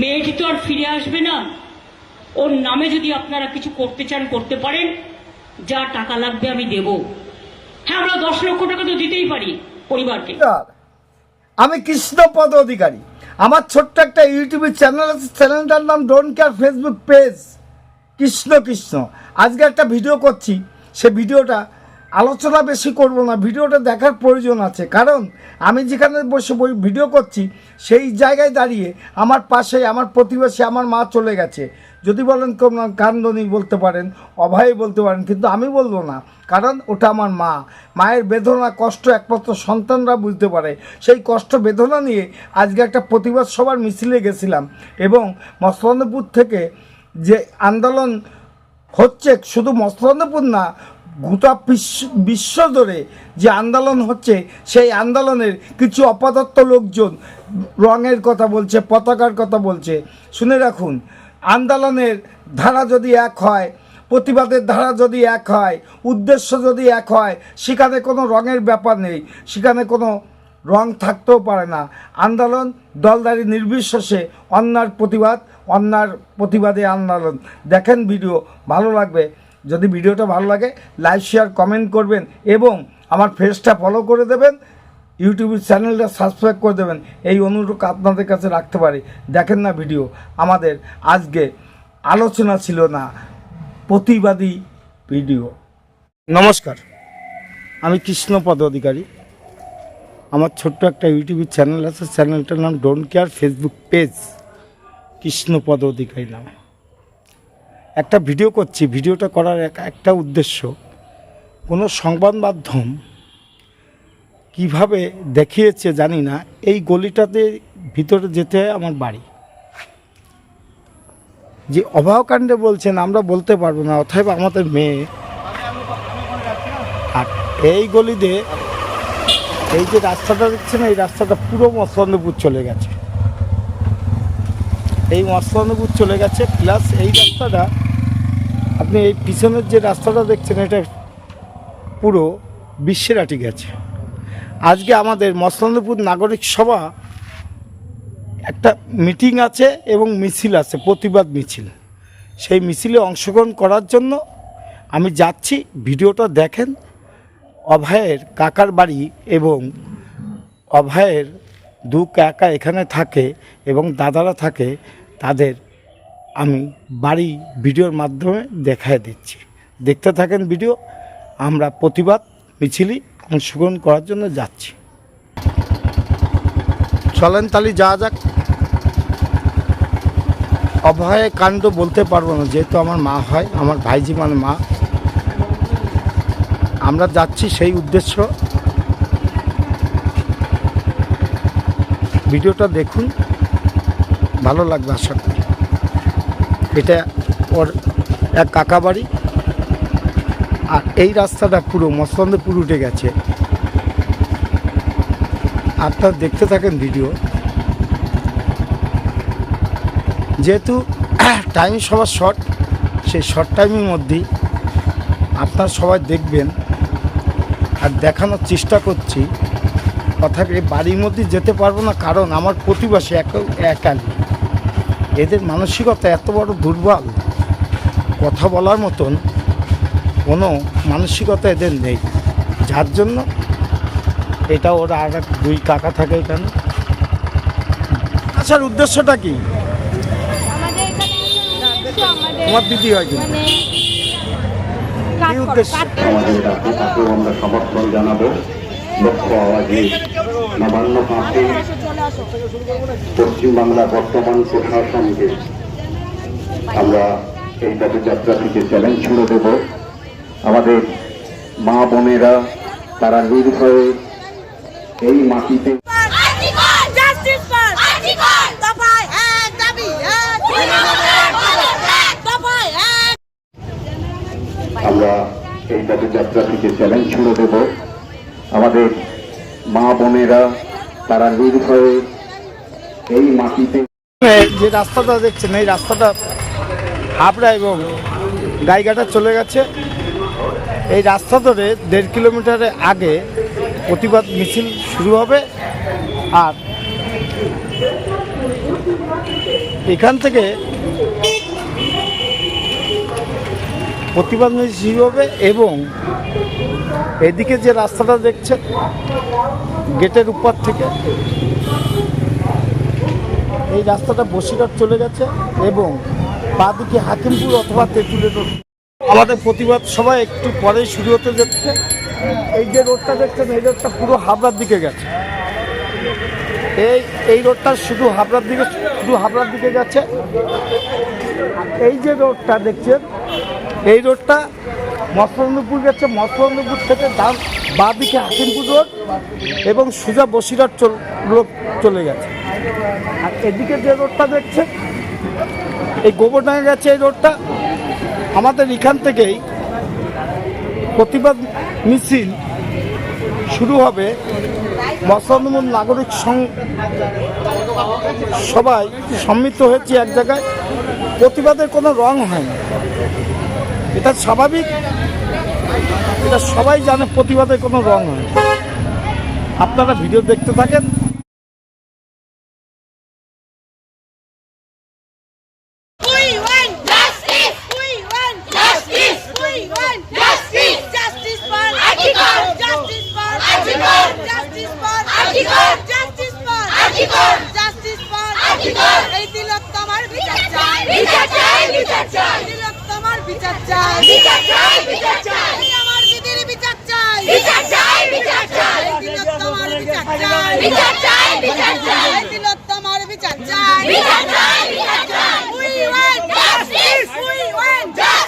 মেয়েটি তো আর ফিরে আসবে না। ওর নামে যদি আপনারা কিছু করতে চান, করতে পারেন। যা টাকা লাগবে আমি দেব। হ্যাঁ আমরা দশ লক্ষ টাকা তো দিতেই পারি পরিবারকে। আমি কৃষ্ণপদ অধিকারী। আমার ছোট্ট একটা ইউটিউবের চ্যানেল আছে, চ্যানেলটার নাম don't care Facebook page. Krishna Krishna. আজকে একটা ভিডিও করছি। সে ভিডিওটা আলোচনা বেশি করব না, ভিডিওটা দেখার প্রয়োজন আছে। কারণ আমি যেখানে বসে বই ভিডিও করছি, সেই জায়গায় দাঁড়িয়ে আমার পাশে আমার প্রতিবেশী, আমার মা চলে গেছে। যদি বলেন কোন কান্দনি বলতে পারেন, অভয় বলতে পারেন, কিন্তু আমি বলব না। কারণ ওটা আমার মা। মায়ের বেদনা, কষ্ট একমাত্র সন্তানরা বুঝতে পারে। সেই কষ্ট বেদনা নিয়ে আজকে একটা প্রতিবাদ সভার মিছিলে গেছিলাম এবং মসলানপুর থেকে যে আন্দোলন হচ্ছে, শুধু মসলানপুর না গোটা বিশ্ব ধরে যে আন্দোলন হচ্ছে, সেই আন্দোলনের কিছু অপদার্থ লোকজন রঙের কথা বলছে, পতাকার কথা বলছে। শুনে রাখুন, আন্দোলনের ধারা যদি এক হয়, প্রতিবাদের ধারা যদি এক হয়, উদ্দেশ্য যদি এক হয়, সেখানে কোনো রঙের ব্যাপার নেই, সেখানে কোনো রং থাকতেও পারে না। আন্দোলন দলদারি নির্বিশেষে অন্যার প্রতিবাদ, অন্যার প্রতিবাদে আন্দোলন। দেখেন ভিডিও, ভালো লাগবে। যদি ভিডিওটা ভালো লাগে লাইক শেয়ার কমেন্ট করবেন এবং আমার ফেসটা ফলো করে দেবেন ইউটিউবের চ্যানেলটা সাবস্ক্রাইব করে দেবেন। এই অনুরোধ আপনাদের কাছে রাখতে পারি। দেখেন না ভিডিও আমাদের আজকে আলোচনা ছিল না, প্রতিবাদী ভিডিও নমস্কার, আমি কৃষ্ণপদ অধিকারী। আমার ছোট্ট একটা ইউটিউবের চ্যানেল আছে চ্যানেলটার নাম don't care Facebook page Krishnapada Adhikari নাম। একটা ভিডিও করছি, ভিডিওটা করার এক- একটা উদ্দেশ্য, কোনো সংবাদ মাধ্যম কীভাবে দেখিয়েছে জানি না, এই গলিটাতে ভিতরে যেতে হয় আমার বাড়ি। যে অভাবকাণ্ডে বলছেন, আমরা বলতে পারব না অথবা আমাদের মেয়ে আর এই গলিতে এই যে রাস্তাটা দেখছেন, এই রাস্তাটা পুরো মৎস্যন্দপুর চলে গেছে। এই মৎস্যন্দপুর চলে গেছে প্লাস এই রাস্তাটা আপনি এই পিছনের যে রাস্তাটা দেখছেন, এটা পুরো বিশ্বেরাটি গেছে। আজকে আমাদের মৎস্যন্দপুর নাগরিক সভা একটা মিটিং আছে এবং মিছিল আছে, প্রতিবাদ মিছিল। সেই মিছিলে অংশগ্রহণ করার জন্য আমি যাচ্ছি, ভিডিওটা দেখেন। অভয়ের কাকার বাড়ি এবং অভয়ের দু কাকা এখানে থাকে এবং দাদারা থাকে, তাদের আমি বাড়ি ভিডিওর মাধ্যমে দেখায় দিচ্ছি। দেখতে থাকেন ভিডিও, আমরা প্রতিবাদ মিছিলই অংশগ্রহণ করার জন্য যাচ্ছি। চলেন তালি, যাওয়া যাক। অভয়ে কাণ্ড বলতে পারব না, যেহেতু আমার মা হয়, আমার ভাইজি মানে মা। আমরা যাচ্ছি সেই উদ্দেশ্য। ভিডিওটা দেখুন, ভালো লাগবে আশা করি। এটা ওর এক কাকা বাড়ি। আর এই রাস্তাটা পুরো মসলন্দপুর উঠে গেছে। আপনারা দেখতে থাকেন ভিডিও। যেহেতু টাইম সবার শর্ট সেই শর্ট টাইমের মধ্যেই আপনারা সবাই দেখবেন আর দেখানোর চেষ্টা করছি। অর্থাৎ এই বাড়ির মধ্যে যেতে পারব না, কারণ আমার প্রতিবাসী এক একালি। এদের মানসিকতা এত বড় দুর্বল। কথা বলার মতন কোনো মানসিকতা এদের নেই। যার জন্য এটা ওরা আর এক দুই কাকা থাকে এখানে। আসার উদ্দেশ্যটা কি? তোমার দিদি হয় কি মানে উদ্দেশ্য? তাকেও আমরা সমর্থন জানাব। লক্ষ্য আওয়াজে নবান্ন পাঁচে পশ্চিমবাংলার বর্তমান প্রশাসনকে আমরা এই পদযাত্রা থেকে চ্যালেঞ্জ ছুড়ে দেব। আমাদের মা বোনেরা, তারা নির্ভয়ে এই মাটিতে আমরা এই পদযাত্রা থেকে চ্যালেঞ্জ ছুড়ে দেব। আমাদের মা বোনেরা তারা নির্ভয়ে এই মাটিতে যে রাস্তাটা দেখছেন, এই রাস্তাটা হাবড়া এবং গাইঘাটা চলে গেছে। এই রাস্তা ধরে দেড় কিলোমিটারে আগে প্রতিবাদ মিছিল শুরু হবে আর এখান থেকে প্রতিবাদ মিছিল শুরু হবে এবং এদিকে যে রাস্তাটা দেখছেন গেটের উপর থেকে। এই রাস্তাটা বসিরহাট চলে গেছে এবং বাদিকে হাকিমপুর অথবা তেঁতুলের রোড। আমাদের প্রতিবাদ সভা একটু পরেই শুরু হতে যাচ্ছে। এই যে রোডটা দেখছেন, এই রোডটা পুরো হাবড়ার দিকে গেছে। এই এই রোডটা শুধু হাবড়ার দিকে, শুধু হাবড়ার দিকে গেছে। এই যে রোডটা দেখছেন, এই রোডটা মসলন্দপুর গেছে মসলন্দপুর থেকে ডান বাঁ দিকে হাকিমপুর রোড এবং সোজা বসিরহাট রোড চলে গেছে। আর এদিকে যে রোডটা দেখছে এই গোবরডাঙ্গা গেছে এই রোডটা। আমাদের এখান থেকেই প্রতিবাদ মিছিল শুরু হবে মসলন্দপুর নাগরিক সবাই সম্মিলিত হয়েছে এক জায়গায়। প্রতিবাদের কোনো রং হয়নি। এটা স্বাভাবিক। এটা সবাই জানে প্রতিবাদে কোনো রং হয় আপনারা ভিডিও দেখতে থাকেন। এই তিলোত্তমার বিচার চাই। বিচার চাই বিচার চাই। বিচার চাই। বিচার চাই বিচার চাই। আমার দিদির বিচার চাই। বিচার চাই বিচার চাই। তিলক বিচার চাই। বিচার চাই বিচার চাই। তিলক বিচার চাই। বিচার চাই বিচার চাই। We want justice we want justice.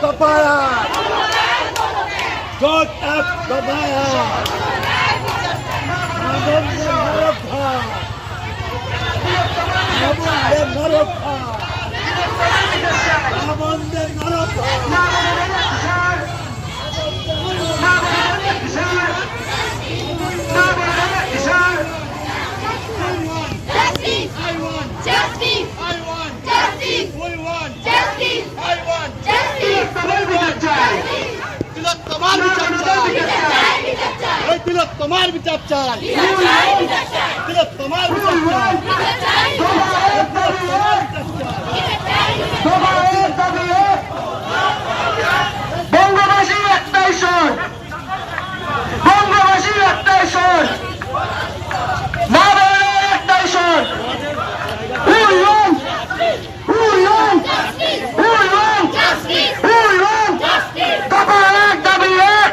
the fire! God up the fire! Namaste Narakha! Namaste Narakha! Namaste Narakha! তোমার বিচার চাই। ওই তিলক তোমার বিচার চাই তিলক তোমার বিচার চাই বঙ্গবাসীর একটাই শোন বঙ্গবাসীর একটাই শোন মা বাবার একটাই শোন উইলন উইলন উইলন উইলন দাবা এক দাবি এক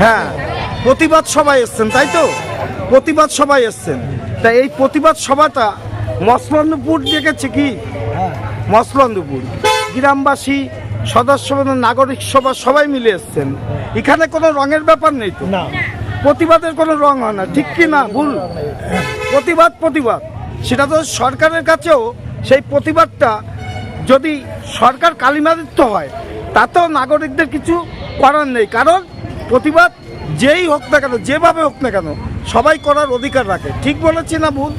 হ্যাঁ প্রতিবাদ সভায় এসছেন তাই তো? প্রতিবাদ সভায় এসছেন। তা এই প্রতিবাদ সভাটা মসলন্দপুর ডেকেছে কি? মসলন্দপুর গ্রামবাসী সদস্য নাগরিক সভা সবাই মিলে এসছেন। এখানে কোনো রঙের ব্যাপার নেই তো? না। প্রতিবাদের কোনো রং হয় না ঠিক কি না? ভুল? প্রতিবাদ প্রতিবাদ। সেটা তো সরকারের কাছেও সেই প্রতিবাদটা যদি সরকার কালিমাদিত্য হয় তাতেও নাগরিকদের কিছু করার নেই। কারণ প্রতিবাদ যেই হোক না কেন, যেভাবে হোক না কেন, সবাই করার অধিকার রাখে। ঠিক বলেছি না ভুল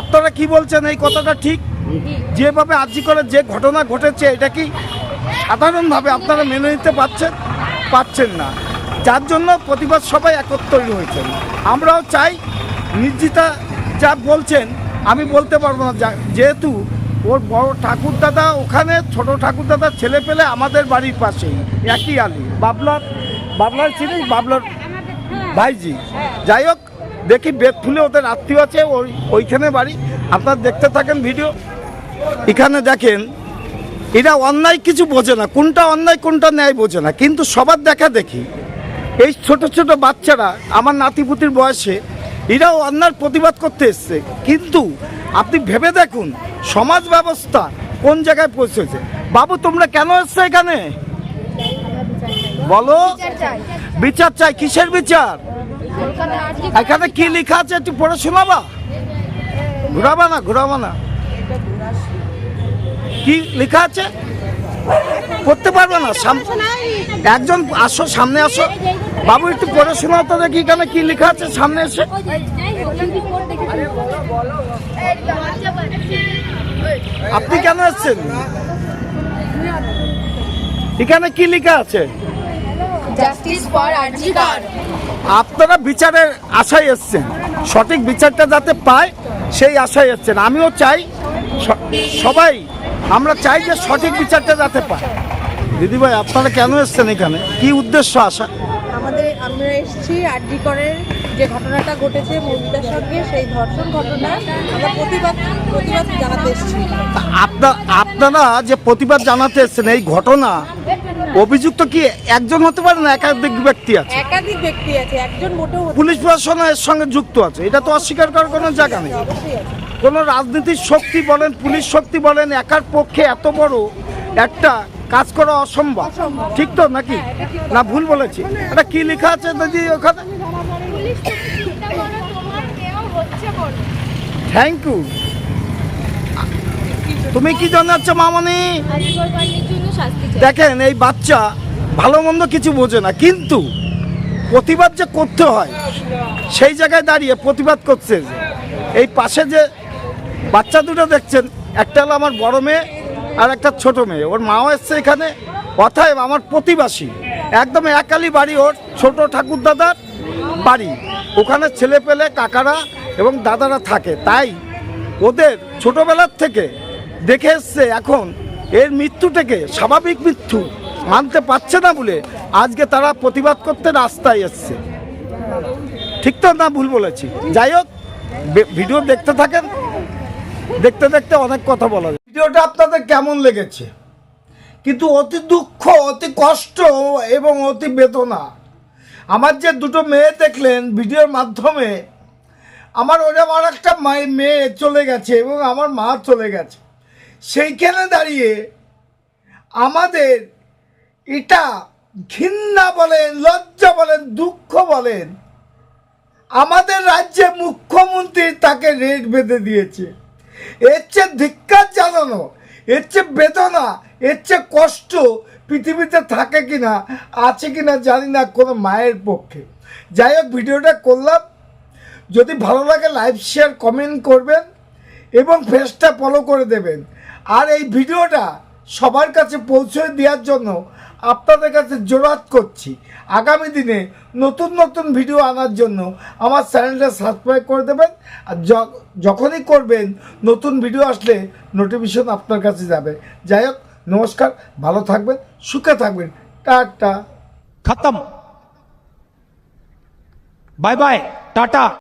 আপনারা কি বলছেন? এই কথাটা ঠিক? যেভাবে আর্জি করে যে ঘটনা ঘটেছে, এটা কি সাধারণভাবে আপনারা মেনে নিতে পারছেন? পাচ্ছেন না। যার জন্য প্রতিবাদ সবাই একত্রিত হয়েছেন। আমরাও চাই নির্জিতা যা বলছেন, আমি বলতে পারব না। যেহেতু ওর বড় ঠাকুর দাদা ওখানে, ছোট ঠাকুর দাদার ছেলে পেলে আমাদের বাড়ির পাশেই, একই আলি। বাবলার বাবলার চিনিস বাবলার ভাইজি। যাই হোক, দেখি বেদফুলে ওদের আত্মীয় আছে, ওই, ওইখানে বাড়ি। আপনারা দেখতে থাকেন ভিডিও। এখানে দেখেন, এরা অন্যায় কিছু বোঝে না। কোনটা অন্যায়, কোনটা ন্যায় বোঝে না। কিন্তু সবার দেখা দেখি, এই ছোট ছোট বাচ্চারা, আমার নাতিপুতির বয়সে, এরাও অন্যার প্রতিবাদ করতে এসছে। কিন্তু আপনি ভেবে দেখুন, সমাজ ব্যবস্থা কোন জায়গায় পৌঁছেছে? বাবু, তোমরা কেন এসছো এখানে? বলো। বিচার চাই। কিসের বিচার? এখানে কি লেখা আছে একটু পড়ে শোনাবা? ঘুরাবা না ঘুরাবা না। কি লেখা আছে? পড়তে পারবে না একজন আসো সামনে আসো। বাবু একটু পড়ে শোনাও তো দেখি এখানে কি লেখা আছে সামনে এসে। আপনি কেন এসছেন? এখানে কি লেখা আছে? জাস্টিস ফর আরজিকর আপনারা বিচারের আশায় এসছেন। সঠিক বিচারটা যাতে পায় সেই আশায় এসছেন। আমিও চাই সবাই আমরা চাই যে সঠিক বিচারটা যাতে পায়। দিদিভাই আপনারা কেন এসছেন এখানে? কি উদ্দেশ্য আসা আমাদের আমরা এসেছি আরডি করের যে ঘটনাটা ঘটেছে মহিলার সঙ্গে সেই ধর্ষণ ঘটনা। আমরা প্রতিবাদ প্রতিবাদ জানাতে এসেছি। আপনার আপনারা যে প্রতিবাদ জানাতে এসছেন এই ঘটনা অভিযুক্ত কি একজন হতে পারে না একাধিক ব্যক্তি আছে? একাধিক ব্যক্তি আছে একজন মোটেও পুলিশ প্রশাসন এর সঙ্গে যুক্ত আছে। এটা তো অস্বীকার করার কোনো জায়গা নেই। কোনো রাজনীতির শক্তি বলেন পুলিশ শক্তি বলেন একার পক্ষে এত বড় একটা কাজ করা অসম্ভব। ঠিক তো নাকি? না ভুল বলেছি। এটা কি লেখা আছে দিদি ওখানে? থ্যাংক ইউ তুমি কি জানাচ্ছ মামনি? দেখেন, এই বাচ্চা ভালো মন্দ কিছু বোঝে না, কিন্তু প্রতিবাদ যে করতে হয়, সেই জায়গায় দাঁড়িয়ে প্রতিবাদ করছে। এই পাশে যে বাচ্চা দুটো দেখছেন, একটা হলো আমার বড় মেয়ে আর একটা ছোট মেয়ে। ওর মাও এসছে এখানে অথায় আমার প্রতিবাসী, একদম একালি বাড়ি, ওর ছোট ঠাকুর দাদার বাড়ি। ওখানে ছেলে পেলে কাকারা এবং দাদারা থাকে। তাই ওদের ছোটবেলার থেকে দেখে এসছে এখন এর মৃত্যুটাকে স্বাভাবিক মৃত্যু মানতে পারছে না বলে আজকে তারা প্রতিবাদ করতে রাস্তায় এসছে। ঠিক তো না ভুল বলেছি? যাই হোক ভিডিও দেখতে থাকেন, দেখতে দেখতে অনেক কথা বলা যায়। ভিডিওটা আপনাদের কেমন লেগেছে? কিন্তু অতি দুঃখ, অতি কষ্ট এবং অতি বেদনা। আমার যে দুটো মেয়ে দেখলেন ভিডিওর মাধ্যমে, আমার ওরকম আর একটা মেয়ে চলে গেছে এবং আমার মা চলে গেছে। সেইখানে দাঁড়িয়ে আমাদের এটা ঘৃণা বলেন, লজ্জা বলেন, দুঃখ বলেন, আমাদের রাজ্যে মুখ্যমন্ত্রী তাকে রেট বেঁধে দিয়েছে। এর চেয়ে ধিক্কার জানানো, এর চেয়ে বেদনা, এর চেয়ে কষ্ট পৃথিবীতে থাকে কি না আছে কি না জানি না কোনো মায়ের পক্ষে। যাই হোক, ভিডিওটা করলাম। যদি ভালো লাগে লাইভ শেয়ার, কমেন্ট করবেন এবং ফেসটা ফলো করে দেবেন। আর এই ভিডিওটা সবার কাছে পৌঁছে দেওয়ার জন্য আপনাদের কাছে জোরাত করছি। আগামী দিনে নতুন নতুন ভিডিও আনার জন্য আমার চ্যানেলটা সাবস্ক্রাইব করে দেবেন আর যখনই করবেন, নতুন ভিডিও আসলে নোটিফিকেশন আপনার কাছে যাবে। যাই হোক, নমস্কার, ভালো থাকবেন, সুখে থাকবেন। টাটা। খতম। Bye bye, tata.